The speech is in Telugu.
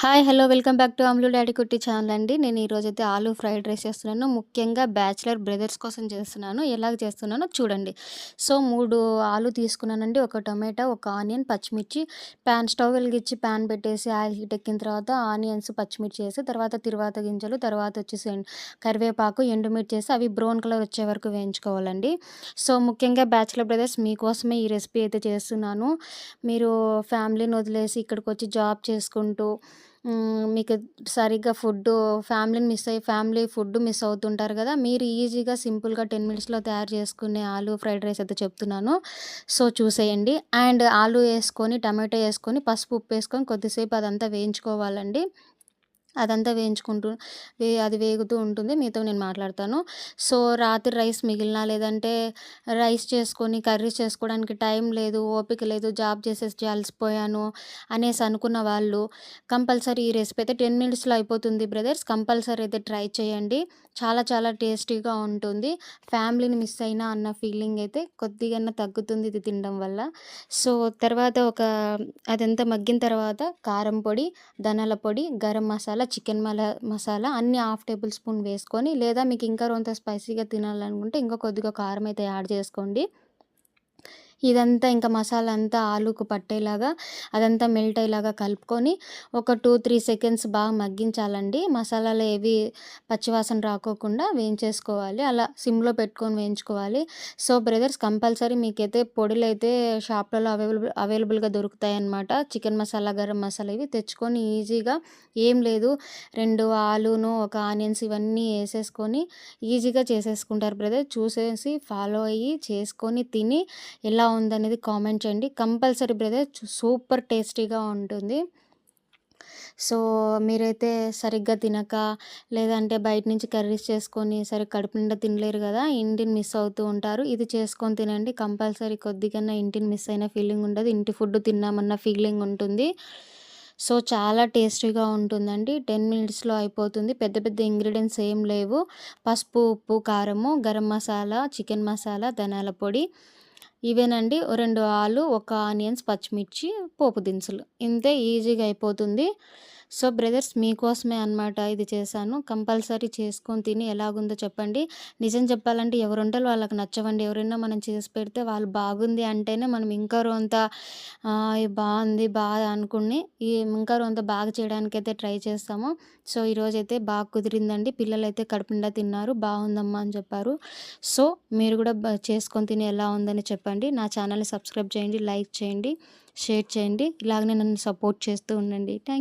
Hi hello welcome back to Amlu daddy Kutti channel అండి. నేను ఈరోజు అయితే ఆలూ ఫ్రైడ్ రైస్ చేస్తున్నాను. ముఖ్యంగా బ్యాచిలర్ బ్రదర్స్ కోసం చేస్తున్నాను. ఎలాగ చేస్తున్నానో చూడండి. సో మూడు ఆలు తీసుకున్నానండి. ఒక టొమాటో ఒక ఆనియన్ పచ్చిమిర్చి. ప్యాన్ స్టవ్ వెలిగించి ప్యాన్ పెట్టేసి ఆయిల్ హీట్ ఎక్కిన తర్వాత ఆనియన్స్ పచ్చిమిర్చి వేసి తర్వాత తిరువాత గింజలు తర్వాత వచ్చేసి కరివేపాకు ఎండుమిర్చి చేసి అవి బ్రౌన్ కలర్ వచ్చే వరకు వేయించుకోవాలండి. సో ముఖ్యంగా బ్యాచిలర్ బ్రదర్స్ మీకోసమే ఈ రెసిపీ అయితే చేస్తున్నాను. మీరు ఫ్యామిలీని వదిలేసి ఇక్కడికి వచ్చి జాబ్ చేసుకుంటూ మీకు సరిగ్గా ఫుడ్డు ఫ్యామిలీని మిస్ అయ్యి ఫ్యామిలీ ఫుడ్ మిస్ అవుతుంటారు కదా? మీరు ఈజీగా సింపుల్గా టెన్ మినిట్స్లో తయారు చేసుకునే ఆలు ఫ్రైడ్ రైస్ అయితే చెప్తున్నాను. సో చూసేయండి. అండ్ ఆలు వేసుకొని టమాటో వేసుకొని పసుపు ఉప్పు వేసుకొని కొద్దిసేపు అదంతా వేయించుకోవాలండి. అదంతా వేయించుకుంటూ వే అది వేగుతూ ఉంటుంది. మీతో నేను మాట్లాడతాను. సో రాత్రి రైస్ మిగిలిన లేదంటే రైస్ చేసుకొని కర్రీస్ చేసుకోవడానికి టైం లేదు ఓపిక లేదు జాబ్ చేసేసి అలసిపోయాను అనేసి అనుకున్న వాళ్ళు కంపల్సరీ ఈ రెసిపీ అయితే టెన్ మినిట్స్లో అయిపోతుంది బ్రదర్స్. కంపల్సరీ అయితే ట్రై చేయండి. చాలా చాలా టేస్టీగా ఉంటుంది. ఫ్యామిలీని మిస్ అయినా అన్న ఫీలింగ్ అయితే కొద్దిగా తగ్గుతుంది ఇది తినడం వల్ల. సో తర్వాత ఒక అదంతా మగ్గిన తర్వాత కారం పొడి ధనాల పొడి గరం మసాలా చికెన్ మలా మసాలా అన్ని హాఫ్ టేబుల్ స్పూన్ వేసుకొని లేదా మీకు ఇంకా రొంత స్పైసీగా తినాలనుకుంటే ఇంకా కొద్దిగా కారం అయితే యాడ్ చేసుకోండి. ఇదంతా ఇంకా మసాలా అంతా ఆలుకు పట్టేలాగా అదంతా మెల్ట్ అయ్యేలాగా కలుపుకొని ఒక టూ త్రీ సెకండ్స్ బాగా మగ్గించాలండి. మసాలాలు ఏవి పచ్చివాసన రాకోకుండా వేయించేసుకోవాలి. అలా సిమ్లో పెట్టుకొని వేయించుకోవాలి. సో బ్రదర్స్ కంపల్సరీ మీకైతే పొడులు అయితే షాప్లలో అవైలబుల్ అవైలబుల్గా దొరుకుతాయి అన్నమాట చికెన్ మసాలా గరం మసాలా ఇవి తెచ్చుకొని ఈజీగా ఏం లేదు. రెండు ఆలును ఒక ఆనియన్స్ ఇవన్నీ వేసేసుకొని ఈజీగా చేసేసుకుంటారు బ్రదర్ చూసేసి ఫాలో అయ్యి చేసుకొని తిని ఎలా ఎలా ఉందనేది కామెంట్ చేయండి. కంపల్సరీ బ్రదర్ సూపర్ టేస్టీగా ఉంటుంది. సో మీరైతే సరిగ్గా తినక లేదంటే బయట నుంచి కర్రీస్ చేసుకొని సరే కడుపు నిండా తినలేరు కదా ఇంటిని మిస్ అవుతూ ఉంటారు. ఇది చేసుకొని తినండి. కంపల్సరీ కొద్దిగా ఇంటిని మిస్ అయిన ఫీలింగ్ ఉండదు. ఇంటి ఫుడ్ తిన్నామన్న ఫీలింగ్ ఉంటుంది. సో చాలా టేస్టీగా ఉంటుందండి. టెన్ మినిట్స్లో అయిపోతుంది. పెద్ద పెద్ద ఇంగ్రీడియంట్స్ ఏం లేవు. పసుపు ఉప్పు కారము గరం మసాలా చికెన్ మసాలా ధనాల పొడి. ఇవేనండి. రెండు ఆలు ఒక ఆనియన్స్ పచ్చిమిర్చి పోపు దినుసులు. ఇంతే ఈజీగా అయిపోతుంది. సో బ్రదర్స్ మీకోసమే అనమాట ఇది చేశాను. కంపల్సరీ చేసుకొని తిని ఎలాగుందో చెప్పండి. నిజం చెప్పాలంటే ఎవరు వాళ్ళకి నచ్చవండి. ఎవరైనా మనం చేసి పెడితే వాళ్ళు బాగుంది అంటేనే మనం ఇంకా రొంత బాగుంది బాగా అనుకుని ఈ ఇంకా రొంత బాగా చేయడానికైతే ట్రై చేస్తాము. సో ఈరోజైతే బాగా కుదిరిందండి. పిల్లలు అయితే కడుపుండా తిన్నారు. బాగుందమ్మా అని చెప్పారు. సో మీరు కూడా చేసుకొని తిని ఎలా ఉందని చెప్పండి. నా ఛానల్ని సబ్స్క్రైబ్ చేయండి లైక్ చేయండి షేర్ చేయండి. ఇలాగనే నన్ను సపోర్ట్ చేస్తూ ఉండండి. థ్యాంక్